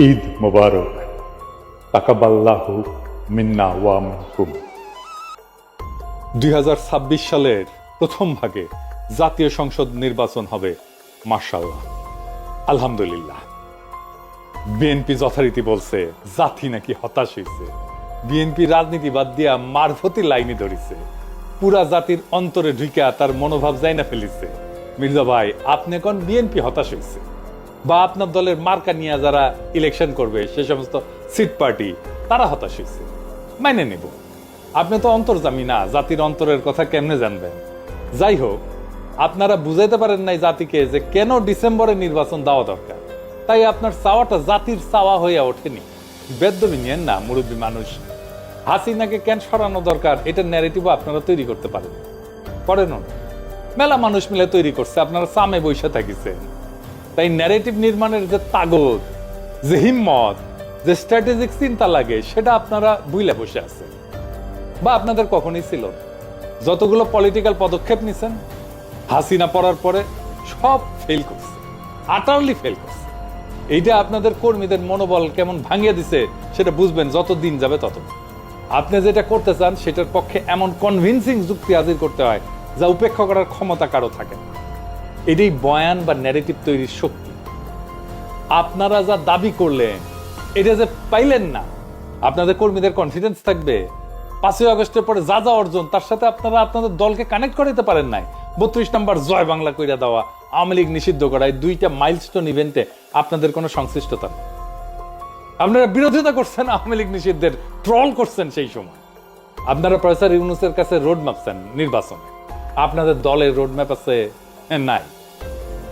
ঈদ মোবারক। তাকাবাল্লাহু মিন্না ওয়া মিনকুম। দুই সালের প্রথম ভাগে জাতীয় সংসদ নির্বাচন হবে মার্শাল্লাহ আলহামদুলিল্লাহ। বিএনপি যথারীতি বলছে, জাতি নাকি হতাশ হয়েছে বিএনপি রাজনীতি বাদ দিয়া মারফতি লাইনে ধরিছে। পুরা জাতির অন্তরে ঢুইকা তার মনোভাব যাই না ফেলিছে। মির্জা ভাই, আপনি এখন বিএনপি হতাশ হয়েছে বা আপনার দলের মার্কা নিয়ে যারা ইলেকশন করবে, সে সমস্ত সিট পার্টি তারা হতাশ হয়েছে। মাইনে নেব। আপনি তো অন্তর্জামী না, জাতির অন্তরের কথা কেমনে জানবেন? যাই হোক, আপনারা বুঝাইতে পারেন নাই জাতিকে যে কেন ডিসেম্বরে নির্বাচন দেওয়া দরকার। তাই আপনার চাওয়াটা জাতির চাওয়া হয়ে ওঠেনি। বেদ্যবি নিয়েন না, মুরব্বী মানুষ। হাসিনাকে কেন সরানো দরকার, এটা ন্যারেটিভ আপনারা তৈরি করতে পারেন। করেন। মেলা মানুষ মিলে তৈরি করছে, আপনারা সামে বৈশা থাকিছেন। তাই ন্যারেটিভ নির্মাণের যে তাগদ, যে হিম্মত, যে স্ট্র্যাটেজিক চিন্তা লাগে, সেটা আপনারা বুইলে বসে আছেন। বা আপনাদের কখনই ছিল যতগুলো পলিটিক্যাল পদক্ষেপ নিছেন, হাসিনা পড়ার পরে সব ফেল করছে আটারলি ফেল করছে। এইটা আপনাদের কর্মীদের মনোবল কেমন ভাঙিয়ে দিছে, সেটা বুঝবেন, যত দিন যাবে তত আপনি যেটা করতে চান, সেটার পক্ষে এমন কনভিনসিং যুক্তি হাজির করতে হয়, যা উপেক্ষা করার ক্ষমতা কারও থাকে না। এটাই বয়ান বা ন্যারেটিভ তৈরির শক্তি। আপনারা যা দাবি করলেন, এটা যে পাইলেন না, আপনাদের কর্মীদের কনফিডেন্স থাকবে। পাঁচই আগস্টের পরে যা যা অর্জন, তার সাথে আপনারা আপনাদের দলকে কানেক্ট করাইতে পারেন নাই। বত্রিশ নম্বর জয় বাংলা কইরা দেওয়া, আওয়ামী লীগ নিষিদ্ধ করা, এই দুইটা মাইলস্টোন ইভেন্টে আপনাদের কোনো সংশ্লিষ্টতা নেই। আপনারা বিরোধিতা করছেন, আওয়ামী লীগ নিষিদ্ধের ট্রল করছেন সেই সময়। আপনারা প্রফেসর ইউনুসের কাছে রোড ম্যাপ চান নির্বাচনে। আপনাদের দলের রোড ম্যাপ আছে নাই।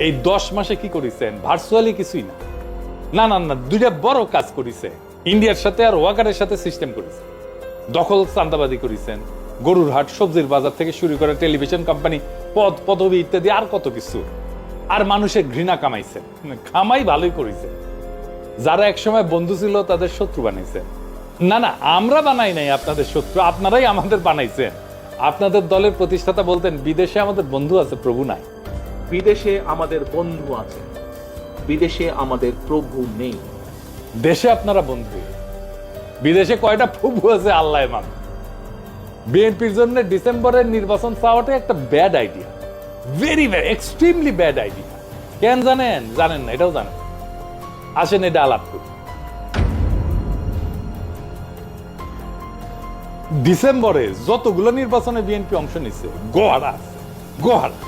এই দশ মাসে কি করেছেন? ভার্চুয়ালি কিছুই না। না না না, দুইটা বড় কাজ করেছে ইন্ডিয়ার সাথে আর ওয়াকারের সাথে সিস্টেম করেছে দখল চান্দাবাদি করেছেন। গরুর হাট, সবজির বাজার থেকে শুরু করে টেলিভিশন কোম্পানি পদ, পদবি ইত্যাদি আর কত কিছু। আর মানুষের ঘৃণা কামাইছে কামাই ভালোই করেছে যারা একসময় বন্ধু ছিল, তাদের শত্রু বানাইছে না না, আমরা বানাই নাই আপনাদের শত্রু, আপনারাই আমাদের বানাইছেন। আপনাদের দলের প্রতিষ্ঠাতা বলতেন, বিদেশে আমাদের বন্ধু আছে, প্রভু নাই। বিদেশে আমাদের বন্ধু আছে। বিদেশে আমাদের প্রভু নেই। দেশে আপনারা বন্ধু। বিদেশে কয়টা প্রভু আছে, আল্লাহ মান। বিএনপির জন্য ডিসেম্বরের নির্বাচন চাওয়াটা একটা bad idea very bad extremely bad idea কেন জানেন? জানেন না, এটাও জানেন। আসেন, এটা আলাপ করি। ডিসেম্বরে যতগুলো নির্বাচনে বিএনপি অংশ নিচ্ছে গোহারা গোহারা।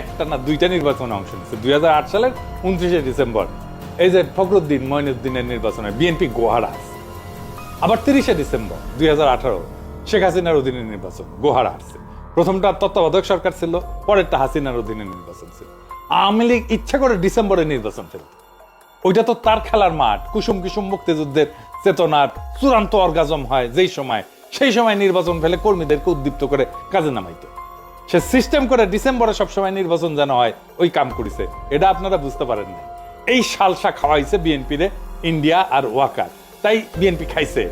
একটা না দুইটা নির্বাচনে অংশ নিচ্ছে দুই সালের উনত্রিশে ডিসেম্বর। এই যে ফখরুদ্দিন মঈনুদ্দিনের নির্বাচনে বিএনপি গোহারা আবার তিরিশে ডিসেম্বর, দুই শেখ হাসিনার অধীনে নির্বাচন, গোহারা আসছে প্রথমটা তত্ত্বাবধায়ক সরকার ছিল, পরেরটা হাসিনার অধীনে নির্বাচন ছিল। আওয়ামী লীগ ইচ্ছা করে ডিসেম্বরে নির্বাচন ফেলত ওইটা তো তার খেলার মাঠ, কুসুম কুসুম মুক্তিযুদ্ধের চেতনার চূড়ান্ত অর্গাজম হয় যেই সময়, সেই সময় নির্বাচন ফেলে কর্মীদেরকে উদ্দীপ্ত করে কাজে নামাইতো। সে সিস্টেম করে ডিসেম্বরে সবসময় নির্বাচন যেন হয়, ওই কাম করেছে। এটা আপনারা বুঝতে পারেন না এই সালসা খাওয়াইছে বিএনপিরে ইন্ডিয়া আর ওয়াকার। তাই বিএনপি খাইছে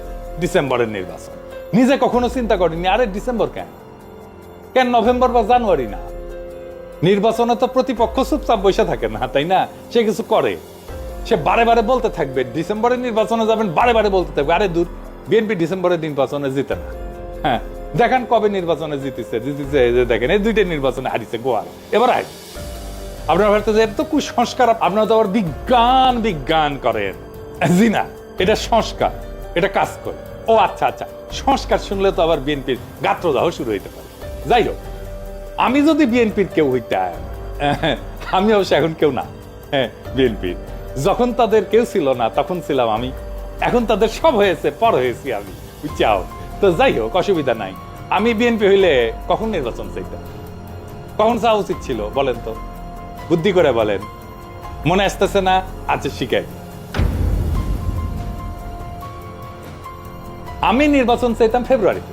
ডিসেম্বরের নির্বাচন। নিজে কখনো চিন্তা করেনি আরে ডিসেম্বর কেন? কেন নভেম্বর বা জানুয়ারি না? নির্বাচনে তো প্রতিপক্ষ চুপচাপ বসে থাকে না, তাই না? সে কিছু করে। সে বারে বারে বলতে থাকবে ডিসেম্বরের নির্বাচনে যাবেন, বারে বারে বলতে থাকবে, আরে দূর, বিএনপি ডিসেম্বরের নির্বাচনে জিতে না। হ্যাঁ দেখেন কবে নির্বাচনে জিতেছে জিতেছে যে দেখেন, এই দুইটা নির্বাচনে হারিছে গোয়ার। এবার আয়। আপনার ভারতে যে তো কুসংস্কার, আপনারা তো আবার বিজ্ঞান বিজ্ঞান করেন। জি না, এটা সংস্কার, এটা কাজ করে। ও আচ্ছা আচ্ছা সংস্কার শুনলে তো আবার বিএনপির গাত্রদাহ শুরু হইতে পারে। যাই হোক, আমি যদি বিএনপির কেউ হইতাম, আমি অবশ্য এখন কেউ না হ্যাঁ বিএনপির। যখন তাদের কেউ ছিল না, তখন ছিলাম আমি। এখন তাদের সব হয়েছে, পর হয়েছি আমি। বুঝছাও? তো যাই হোক, অসুবিধা নাই। আমি বিএনপি হইলে কখন নির্বাচন চাইতাম কখন চাওয়া উচিত ছিল, বলেন তো? বুদ্ধি করে বলেন। মনে আসতেছে না আচ্ছা শিখাই আমি নির্বাচন চাইতাম ফেব্রুয়ারিতে।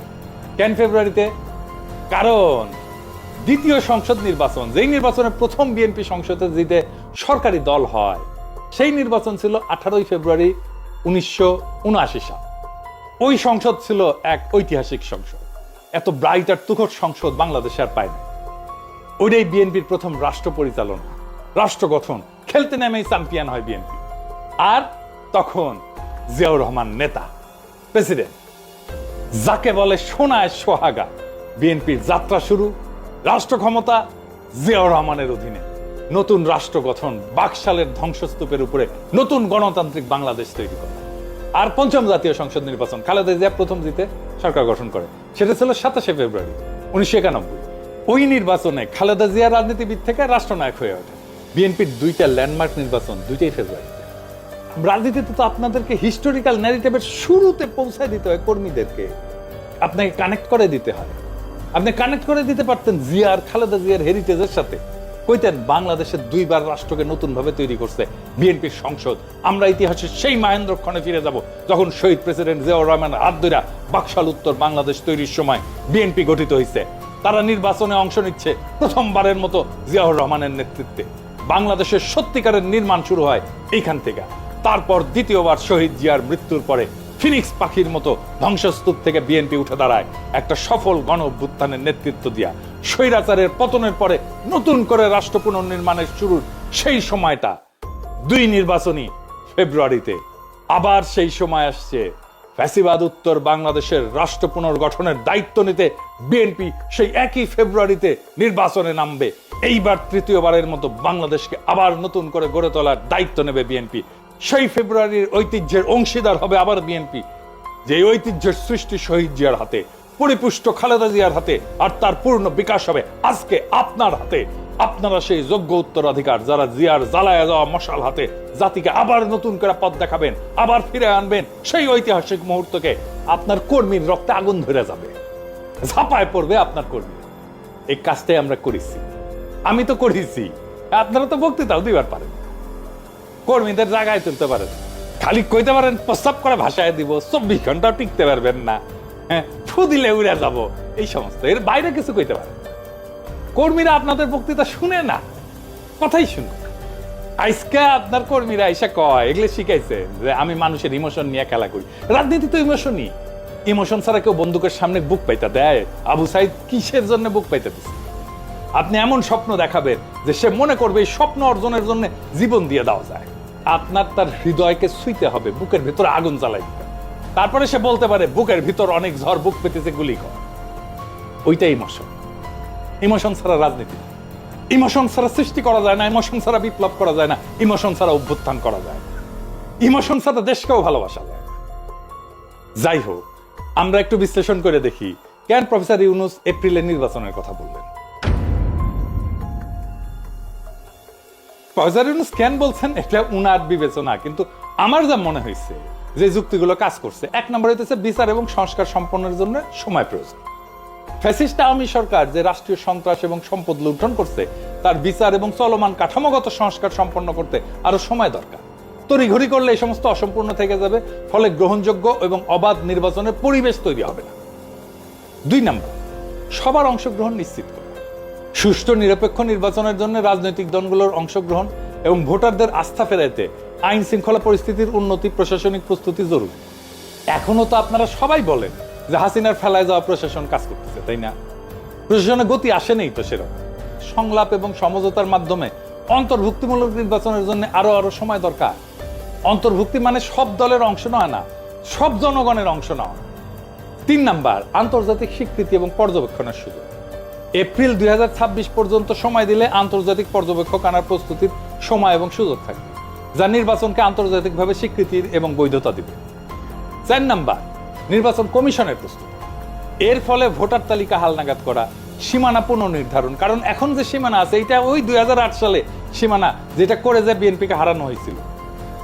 কেন ফেব্রুয়ারিতে? কারণ দ্বিতীয় সংসদ নির্বাচন, যেই নির্বাচনে প্রথম বিএনপি সংসদে জিতে সরকারি দল হয়, সেই নির্বাচন ছিল আঠারোই ফেব্রুয়ারি উনিশশো সাল। ওই সংসদ ছিল এক ঐতিহাসিক সংসদ। এত ব্রাইট আর তুখর সংসদ বাংলাদেশে আর পায় না। ওইটাই বিএনপির প্রথম রাষ্ট্র পরিচালনা, রাষ্ট্র গঠন। খেলতে নেমেই চ্যাম্পিয়ন হয় বিএনপি। আর তখন জিয়াউর রহমান নেতা প্রেসিডেন্ট যাকে বলে সোনায় সোহাগা, বিএনপির যাত্রা শুরু, রাষ্ট্র ক্ষমতা জিয়াউর রহমানের অধীনে। নতুন রাষ্ট্র গঠন বাকশালের ধ্বংসস্তূপের উপরে নতুন গণতান্ত্রিক বাংলাদেশ তৈরি করা। আর পঞ্চম জাতীয় সংসদ নির্বাচন। খালেদা জিয়া প্রথম জিতে সরকার গঠন করে। সেটা ছিল সাতাশে ফেব্রুয়ারি, উনিশশো একানব্বই। ওই নির্বাচনে খালেদা জিয়া রাজনীতিবিদ থেকে রাষ্ট্রনায়ক হয়ে ওঠে। বিএনপির দুইটা ল্যান্ডমার্ক নির্বাচন দুইটাই ফেব্রুয়ারিতে। রাজনীতিতে তো আপনাদেরকে হিস্টোরিক্যাল ন্যারেটিভের শুরুতে পৌঁছায় দিতে হয় কর্মীদেরকে। আপনাকে কানেক্ট করে দিতে হয়। আপনি কানেক্ট করে দিতে পারতেন জিয়ার খালেদা জিয়ার হেরিটেজের সাথে। কইতেন বাংলাদেশের দুইবার রাষ্ট্রকে নতুন ভাবে তৈরি করছে বিএনপির সংসদ। আমরা ইতিহাসের সেই মহেন্দ্র ক্ষণে ফিরে যাব, যখন শহীদ প্রেসিডেন্ট জিয়াউর রহমান ধইরা বাকশাল উত্তর বাংলাদেশ তৈরির সময় বিএনপি গঠিত হয়েছে তারা নির্বাচনে অংশ নিচ্ছে প্রথমবারের মতো জিয়াউর রহমানের নেতৃত্বে। বাংলাদেশের সত্যিকারের নির্মাণ শুরু হয় এইখান থেকে। তারপর দ্বিতীয়বার শহীদ জিয়ার মৃত্যুর পরে ফিনিক্স পাখির মতো ধ্বংসস্তূপ থেকে বিএনপি উঠে দাঁড়ায়। একটা সফল গণ অভ্যুত্থানের নেতৃত্ব দিয়া স্বৈরাচারের পতনের পরে নতুন করে রাষ্ট্র পুনর্নির্মাণের শুরুর সেই সময়টা। দুই নির্বাচনী ফেব্রুয়ারিতে আবার সেই সময় আসছে। ফ্যাসিবাদ উত্তর বাংলাদেশের রাষ্ট্র পুনর্গঠনের দায়িত্ব নিতে বিএনপি সেই একই ফেব্রুয়ারিতে নির্বাচনে নামবে। এইবার তৃতীয়বারের মতো বাংলাদেশকে আবার নতুন করে গড়ে তোলার দায়িত্ব নেবে বিএনপি। সেই ফেব্রুয়ারির ঐতিহ্যের অংশীদার হবে আবার বিএনপি। যে ঐতিহ্যের সৃষ্টি শহীদ জিয়ার হাতে পরিপুষ্ট খালেদা জিয়ার হাতে আর তার পূর্ণ বিকাশ হবে আজকে আপনার হাতে। আপনারা সেই যোগ্য উত্তরাধিকার যারা জিয়ার জ্বালায় যাওয়া মশাল হাতে জাতিকে আবার নতুন করে পথ দেখাবেন, আবার ফিরে আনবেন, সেই ঐতিহাসিক মুহূর্তকে আপনার কর্মীর রক্তে আগুন ধরে যাবে। ঝাঁপায় পড়বে আপনার কর্মী। এই কাজটাই আমরা করেছি। আমি তো করেছি। আপনারা তো বক্তৃতাও দিবার পারেন। কর্মীদের জায়গায় তুলতে পারেন। খালি কইতে পারেন, প্রস্তাব করে ভাষায় দিব, চব্বিশ ঘন্টাও টিকতে পারবেন না। হ্যাঁ ফু দিলে উড়ে যাব। এই সমস্ত। এর বাইরে কিছু কইতে পারেন কর্মীরা আপনাদের বক্তৃতা শুনে না, কথাই শুনে আজকে আপনার কর্মীরা এসে কয়, এগুলো শিখাইছে যে আমি মানুষের ইমোশন নিয়ে খেলা করি। রাজনীতি তো ইমোশনই ইমোশন ছাড়া কেউ বন্দুকের সামনে বুক পাইতে দেয়। আবু সাইদ কিসের জন্য বুক পাইতে দিচ্ছে আপনি এমন স্বপ্ন দেখাবেন যে সে মনে করবে এই স্বপ্ন অর্জনের জন্য জীবন দিয়ে দেওয়া যায়। আপনার তার হৃদয়কে ছুঁইতে হবে, বুকের ভেতরে আগুন জ্বালাই দিতে। তারপরে সে বলতে পারে, বুকের ভিতর অনেক ঝড়, বুক পেতেছে, গুলি কর। ওইটাই ইমোশন ইমোশন ছাড়া রাজনীতি ইমোশন ছাড়া সৃষ্টি করা যায় না ইমোশন ছাড়া বিপ্লব করা যায় না ইমোশন ছাড়া অভ্যুত্থান করা যায় না। ইমোশন ছাড়া দেশকেও ভালোবাসা যায় না। যাই হোক, আমরা একটু বিশ্লেষণ করে দেখি, কেন প্রফেসর ইউনুস এপ্রিলের নির্বাচনের কথা বললেন? প্রফেসর ইউনুস কেন বলছেন, এটা উনার বিবেচনা, কিন্তু আমার যা মনে হয়েছে যে যুক্তিগুলো কাজ করছে। এক নম্বর হইতেছে বিচার এবং সংস্কার সম্পন্নের জন্য সময় প্রয়োজন। ফ্যাসিস্ট আওয়ামী সরকার যে রাষ্ট্রীয় সন্ত্রাস এবং সম্পদ লুণ্ঠন করছে, তার বিচার এবং চলমান কাঠামোগত সংস্কার সম্পন্ন করতে আরও সময় দরকার। তড়িঘড়ি করলে এই সমস্ত অসম্পূর্ণ থেকে যাবে, ফলে গ্রহণযোগ্য এবং অবাধ নির্বাচনের পরিবেশ তৈরি হবে না। দুই নম্বর, সবার অংশগ্রহণ নিশ্চিত করা। সুষ্ঠু নিরপেক্ষ নির্বাচনের জন্য রাজনৈতিক দলগুলোর অংশগ্রহণ এবং ভোটারদের আস্থা ফেরাইতে আইন শৃঙ্খলা পরিস্থিতির উন্নতি প্রশাসনিক প্রস্তুতি জরুরি। এখনও তো আপনারা সবাই বলেন যে হাসিনার ফেলায় যাওয়া প্রশাসন কাজ করতেছে, তাই না? প্রশাসনের গতি আসে নেই তো সেরকম। সংলাপ এবং সমঝোতার মাধ্যমে অন্তর্ভুক্তিমূলক নির্বাচনের জন্য আরও আরও সময় দরকার। অন্তর্ভুক্তি মানে সব দলের অংশ নয় না, সব জনগণের অংশ নয় তিন নাম্বার, আন্তর্জাতিক স্বীকৃতি এবং পর্যবেক্ষণের সুযোগ। এপ্রিল দুই হাজার ছাব্বিশ পর্যন্ত সময় দিলে আন্তর্জাতিক পর্যবেক্ষক আনার প্রস্তুতির সময় এবং সুযোগ থাকবে যা নির্বাচনকে আন্তর্জাতিকভাবে স্বীকৃতির এবং বৈধতা দিবে। চার নাম্বার, নির্বাচন কমিশনের প্রস্তুতি। এর ফলে ভোটার তালিকা হালনাগাদ করা সীমানা পুনর্নির্ধারণ, কারণ এখন যে সীমানা আছে, এটা ওই দুই হাজার আট সালে সীমানা যেটা করে যে বিএনপিকে হারানো হয়েছিল,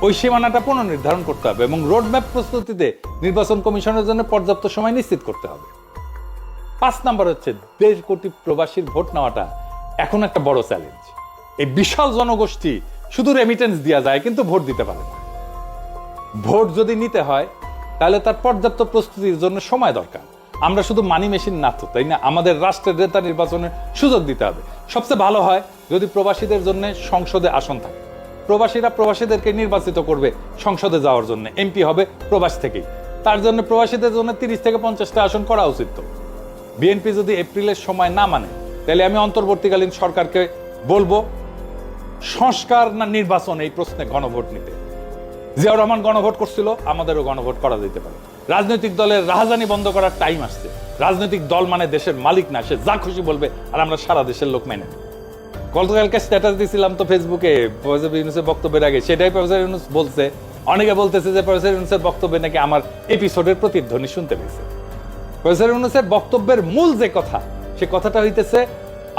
ওই সীমানাটা পুনর্নির্ধারণ করতে হবে এবং রোডম্যাপ প্রস্তুতিতে নির্বাচন কমিশনের জন্য পর্যাপ্ত সময় নিশ্চিত করতে হবে। পাঁচ নাম্বার হচ্ছে দেড় কোটি প্রবাসীর ভোট নেওয়াটা এখন একটা বড় চ্যালেঞ্জ। এই বিশাল জনগোষ্ঠী শুধু রেমিটেন্স দেওয়া যায়, কিন্তু ভোট দিতে পারে না। ভোট যদি নিতে হয়, তাহলে তার পর্যাপ্ত প্রস্তুতির জন্য সময় দরকার। আমরা শুধু মানি মেশিন না তো, তাই না? আমাদের রাষ্ট্রের নেতা নির্বাচনের সুযোগ দিতে হবে। সবচেয়ে ভালো হয় যদি প্রবাসীদের জন্য সংসদে আসন থাকে। প্রবাসীরা প্রবাসীদেরকে নির্বাচিত করবে সংসদে যাওয়ার জন্য। এমপি হবে প্রবাস থেকেই। তার জন্য প্রবাসীদের জন্য তিরিশ থেকে পঞ্চাশটা আসন করা উচিত তো। বিএনপি যদি এপ্রিলের সময় না মানে তাহলে আমি অন্তর্বর্তীকালীন সরকারকে বলব সংস্কার না নির্বাচন এই প্রশ্নে গণভোট নিতে। জিয়াউর রহমান গণভোট করছিল, আমাদেরও গণভোট করা যেতে পারে। রাজনৈতিক দলের রাহাজানি বন্ধ করার টাইম আসছে। রাজনৈতিক দল মানে দেশের মালিক না, সে যা খুশি বলবে আর আমরা সারা দেশের লোক মেনে গতকালকে স্ট্যাটাস দিয়েছিলাম তো ফেসবুকে প্রফেসর ইউনুসের বক্তব্যের আগে। সেটাই প্রফেসর ইউনুস বলছে। অনেকে বলতেছে যে প্রফেসর ইউনুসের বক্তব্যে নাকি আমার এপিসোডের প্রতিধ্বনি শুনতে পেয়েছে। প্রফেসর ইউনুসের বক্তব্যের মূল যে কথা, সে কথাটা হইতেছে,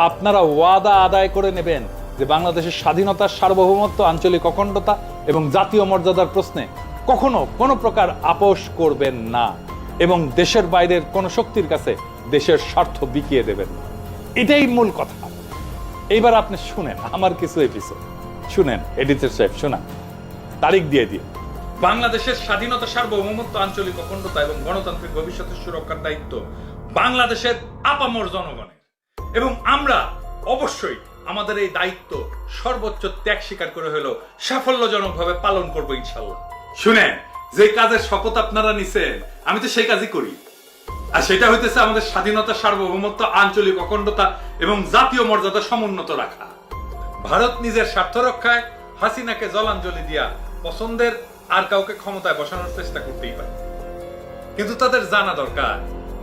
আপনারা ওয়াদা আদায় করে নেবেন যে বাংলাদেশের স্বাধীনতার সার্বভৌমত্ব, আঞ্চলিক অখণ্ডতা এবং জাতীয় মর্যাদার প্রশ্নে কখনো কোনো প্রকার আপোষ করবেন না এবং দেশের বাইরের কোনো শক্তির কাছে দেশের স্বার্থ বিকিয়ে দেবেন এটাই মূল কথা। এইবার আপনি শুনেন, আমার কিছু এপিসোড শুনেন এডিটর সাহেব শোনা তারিখ দিয়ে দিয়ে বাংলাদেশের স্বাধীনতা, সার্বভৌমত্ব, আঞ্চলিক অখণ্ডতা এবং গণতান্ত্রিক ভবিষ্যতের সুরক্ষার দায়িত্ব বাংলাদেশের আপামর জনগণের। এবং আমরা অবশ্যই আমাদের এই দায়িত্ব সর্বোচ্চ ত্যাগ স্বীকার করে হলো সাফল্যজনকভাবে পালন করব ইনশাল্লাহ শুনেন, যে কাজের শপথ আপনারা নিছেন, আমি তো সেই কাজই করি। আর সেটা হইতেছে আমাদের স্বাধীনতা, সার্বভৌমত্ব, আঞ্চলিক অখণ্ডতা এবং জাতীয় মর্যাদা সমুন্নত রাখা। ভারত নিজের স্বার্থ রক্ষায় হাসিনাকে জলাঞ্জলি দিয়া পছন্দের আর কাউকে ক্ষমতায় বসানোর চেষ্টা করতেই পারে। কিন্তু তাদের জানা দরকার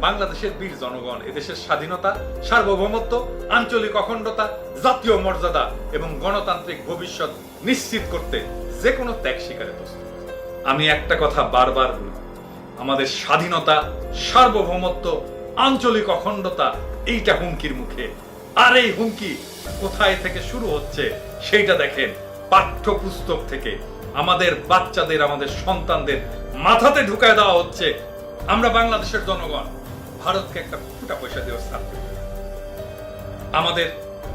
বাংলাদেশের বীর জনগণ, এদেশের স্বাধীনতা, সার্বভৌমত্ব, আঞ্চলিক অখণ্ডতা, জাতীয় মর্যাদা এবং গণতান্ত্রিক ভবিষ্যৎ নিশ্চিত করতে যে কোনো ত্যাগ স্বীকারে প্রস্তুত। আমি একটা কথা বারবার বলি, আমাদের স্বাধীনতা, সার্বভৌমত্ব, আঞ্চলিক অখণ্ডতা, এইটা হুমকির মুখে। আর এই হুমকি কোথায় থেকে শুরু হচ্ছে সেইটা দেখেন পাঠ্যপুস্তক থেকে। আমাদের বাচ্চাদের, আমাদের সন্তানদের মাথাতে ঢুকায় দেওয়া হচ্ছে, আমরা বাংলাদেশের জনগণ। ভারতকে একটা ফুটা পয়সা দিয়ে স্থান আমাদের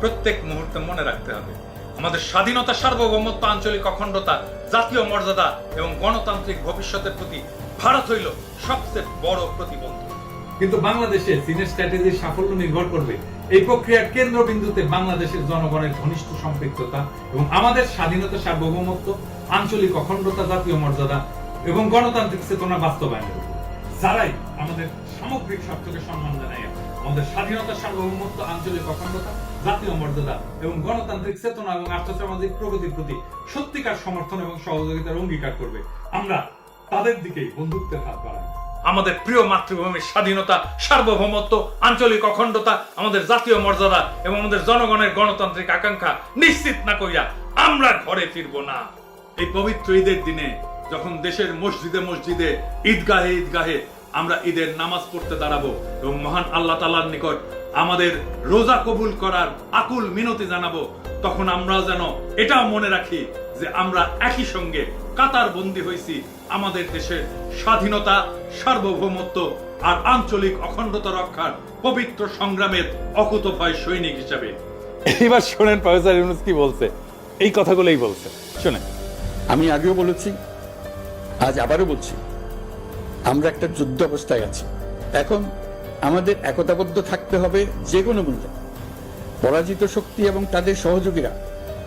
প্রত্যেক মুহূর্তে মনে রাখতে হবে, আমাদের স্বাধীনতা সার্বভৌমত্ব, আঞ্চলিক অখণ্ডতা, জাতীয় মর্যাদা এবং গণতান্ত্রিক ভবিষ্যতের প্রতি ভারত হইল সবচেয়ে বড় প্রতিবন্ধক কিন্তু বাংলাদেশে চীনের স্ট্র্যাটেজির সাফল্য নির্ভর করবে। এই প্রক্রিয়ার কেন্দ্রবিন্দুতে বাংলাদেশের জনগণের ঘনিষ্ঠ সম্পৃক্ততা এবং আমাদের স্বাধীনতা সার্বভৌমত্ব, আঞ্চলিক অখণ্ডতা, জাতীয় মর্যাদা এবং গণতান্ত্রিক চেতনা বাস্তবায়নের। যারাই আমাদের সামগ্রিক স্বার্থকে সম্মান জানায়। আমাদের স্বাধীনতা সার্বভৌমত্ব আঞ্চলিক অখণ্ডতা, জাতীয় মর্যাদা এবং গণতান্ত্রিক চেতনা এবং আর্থসামাজিক প্রগতির প্রতি সত্যিকার সমর্থন এবং সহযোগিতার অঙ্গীকার করবে। আমরা তাদের দিকেই বন্ধুত্বের হাত বাড়াই। আমাদের প্রিয় মাতৃভূমির স্বাধীনতা, সার্বভৌমত্ব, আঞ্চলিক অখণ্ডতা, আমাদের জাতীয় মর্যাদা এবং আমাদের জনগণের গণতান্ত্রিক আকাঙ্ক্ষা নিশ্চিত না করিয়া আমরা ঘরে ফিরবো না। এই পবিত্র ঈদের দিনে যখন দেশের মসজিদে মসজিদে ঈদগাহে ঈদগাহে আমরা ঈদের নামাজ পড়তে দাঁড়াবো এবং মহান আল্লাহ তালার নিকট আমাদের রোজা কবুল করার আকুল মিনতি জানাব। তখন আমরা যেন এটাও মনে রাখি যে আমরা একই সঙ্গে কাতার বন্দী হয়েছি। আমাদের দেশের স্বাধীনতা সার্বভৌমত্ব আর আঞ্চলিক অখণ্ডতা রক্ষার পবিত্র সংগ্রামের অকুতভয় সৈনিক হিসাবে। এবার শোনেন প্রফেসর ইউনুস কি বলছে। এই কথাগুলোই বলছে। শোনেন। আমি আগেও বলেছি আজ আবারও বলছি আমরা একটা যুদ্ধ অবস্থায় আছি। এখন আমাদের একতাবদ্ধ থাকতে হবে যে কোনো মূল্যে। পরাজিত শক্তি এবং তাদের সহযোগীরা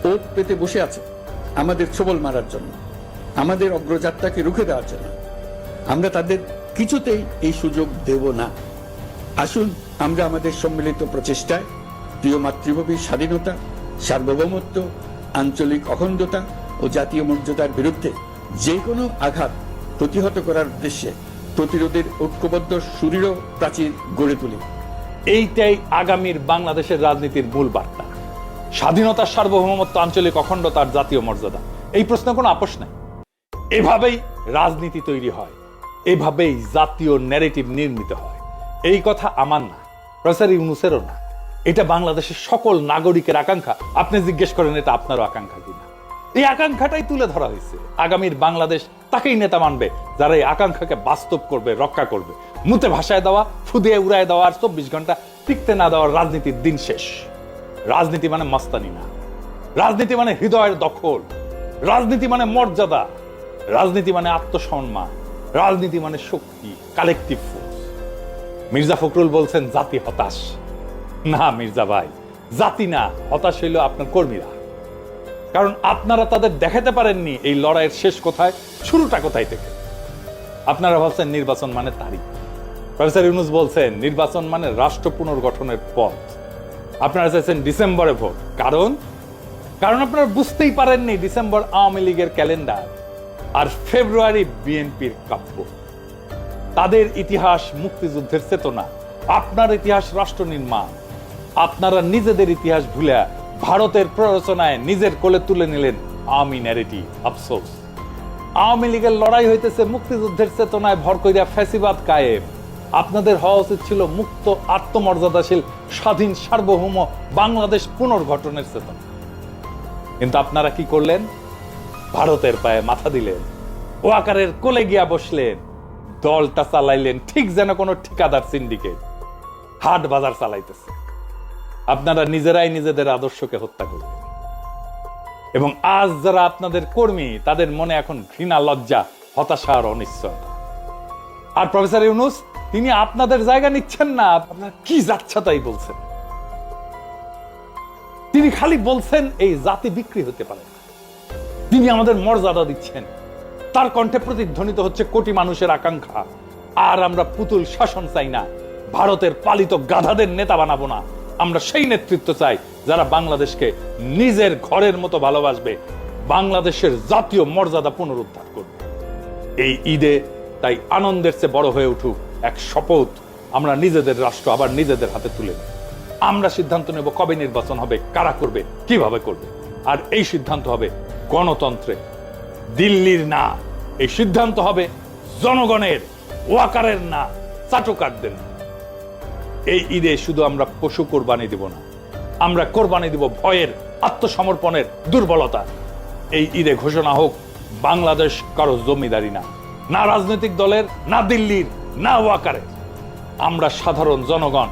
ওট পেতে বসে আছে আমাদের ছবল মারার জন্য, আমাদের অগ্রযাত্রাকে রুখে দেওয়ার জন্য। আমরা তাদের কিছুতেই এই সুযোগ দেব না। আসুন আমরা আমাদের সম্মিলিত প্রচেষ্টায় প্রিয় মাতৃভূমির স্বাধীনতা, সার্বভৌমত্ব, আঞ্চলিক অখণ্ডতা ও জাতীয় মর্যাদার বিরুদ্ধে যে কোনো আঘাত প্রতিহত করার উদ্দেশ্যে প্রতিরোধের ঐক্যবদ্ধ সুদৃঢ় প্রাচীর গড়ে তুলি। এইটাই আগামীর বাংলাদেশের রাজনীতির মূল বার্তা। স্বাধীনতার সার্বভৌমত্ব আঞ্চলিক অখণ্ডতার জাতীয় মর্যাদা। এই প্রশ্ন কোনো আপোষ নাই। এভাবেই রাজনীতি তৈরি হয়। এভাবেই জাতীয় ন্যারেটিভ নির্মিত হয়। এই কথা আমার না, প্রফেসর ইউনুসেরও না। এটা বাংলাদেশের সকল নাগরিকের আকাঙ্ক্ষা। আপনি জিজ্ঞেস করেন, এটা আপনারও আকাঙ্ক্ষা কিনা? এই আকাঙ্ক্ষাটাই তুলে ধরা হয়েছে। আগামীর বাংলাদেশ তাকেই নেতা মানবে, যারা এই আকাঙ্ক্ষাকে বাস্তব করবে, রক্ষা করবে। মুতে ভাষায় দেওয়া, ফুদিয়ে উড়ায় দেওয়া আর চব্বিশ ঘণ্টা টিকতে না দেওয়ার রাজনীতির দিন শেষ। রাজনীতি মানে মাস্তানি না। রাজনীতি মানে হৃদয়ের দখল। রাজনীতি মানে মর্যাদা। রাজনীতি মানে আত্মসম্মান। রাজনীতি মানে শক্তি কালেকটিভ ফোর্স মির্জা ফখরুল বলছেন, জাতি হতাশ। না, মির্জা ভাই, জাতি না, হতাশ হইল আপনার কর্মীরা। কারণ আপনারা তাদের দেখাতে পারেননি এই লড়াইয়ের শেষ কোথায়, শুরুটা কোথায় থেকে। আপনারা ভাবছেন নির্বাচন মানে তারিখ। প্রফেসর ইউনুস বলছেন নির্বাচন মানে রাষ্ট্র পুনর্গঠনের পথ। আপনারা চাইছেন ডিসেম্বরে ভোট। কারণ? কারণ আপনারা বুঝতেই পারেননি ডিসেম্বর আওয়ামী লীগের ক্যালেন্ডার আর ফেব্রুয়ারি বিএনপির কাব্য। তাদের ইতিহাস মুক্তিযুদ্ধের চেতনা, আপনার ইতিহাস রাষ্ট্র নির্মাণ, আপনারা নিজেদের ইতিহাস ভুলে ভারতের প্ররোচনায় নিজের কোলে তুলে নিলেন আওয়ামী ন্যারেটিভ আফসোস। আওয়ামী লীগের লড়াই হইতেছে মুক্তিযুদ্ধের চেতনায় ভর কইরা ফ্যাসিবাদ কায়েম। আপনাদের হওয়া উচিত ছিল মুক্ত, আত্মমর্যাদাশীল, স্বাধীন, সার্বভৌম বাংলাদেশ পুনর্গঠনের চেতনা। কিন্তু আপনারা কি করলেন? ভারতের পায়ে মাথা দিলেন। ও আকারের কোলে গিয়া বসলেন। দলটা চালাইলেন ঠিক যেন কোনো ঠিকাদার সিন্ডিকেট। হাট বাজার চালাইতেছে। আপনারা নিজেরাই নিজেদের আদর্শকে হত্যা করলেন এবং আজ যারা আপনাদের কর্মী, তাদের মনে এখন ঘৃণা, লজ্জা, হতাশা আর অনিশ্চয়তা। আর প্রফেসর ইউনুস, তিনি আপনাদের জায়গা নিচ্ছেন না, আপনার কি যাচ্ছা তাই বলছেন? তিনি খালি বলছেন, এই জাতি বিক্রি হতে পারে তিনি আমাদের মর্যাদা দিচ্ছেন। তার কণ্ঠে প্রতিধ্বনিত হচ্ছে কোটি মানুষের আকাঙ্ক্ষা। আর আমরা পুতুল শাসন চাই না, ভারতের পালিত গাধাদের নেতা বানাবো না। আমরা সেই নেতৃত্ব চাই যারা বাংলাদেশকে নিজের ঘরের মতো ভালোবাসবে, বাংলাদেশের জাতীয় মর্যাদা পুনরুদ্ধার করবে। এই ঈদে তাই আনন্দের চেয়ে বড় হয়ে উঠুক এক শপথ আমরা নিজেদের রাষ্ট্র আবার নিজেদের হাতে তুলে আমরা সিদ্ধান্ত নেব কবে নির্বাচন হবে, কারা করবে, কীভাবে করবে। আর এই সিদ্ধান্ত হবে গণতন্ত্রে দিল্লির না, এই সিদ্ধান্ত হবে জনগণের, ওয়াকারের না, চাটুকারদের না। এই ঈদে শুধু আমরা পশু কোরবানি দিব না, আমরা কোরবানি দিব ভয়ের, আত্মসমর্পণের দুর্বলতা। এই ঈদে ঘোষণা হোক, বাংলাদেশ কারও জমিদারি না না রাজনৈতিক দলের, না দিল্লির, না ওয়াকারের। আমরা সাধারণ জনগণ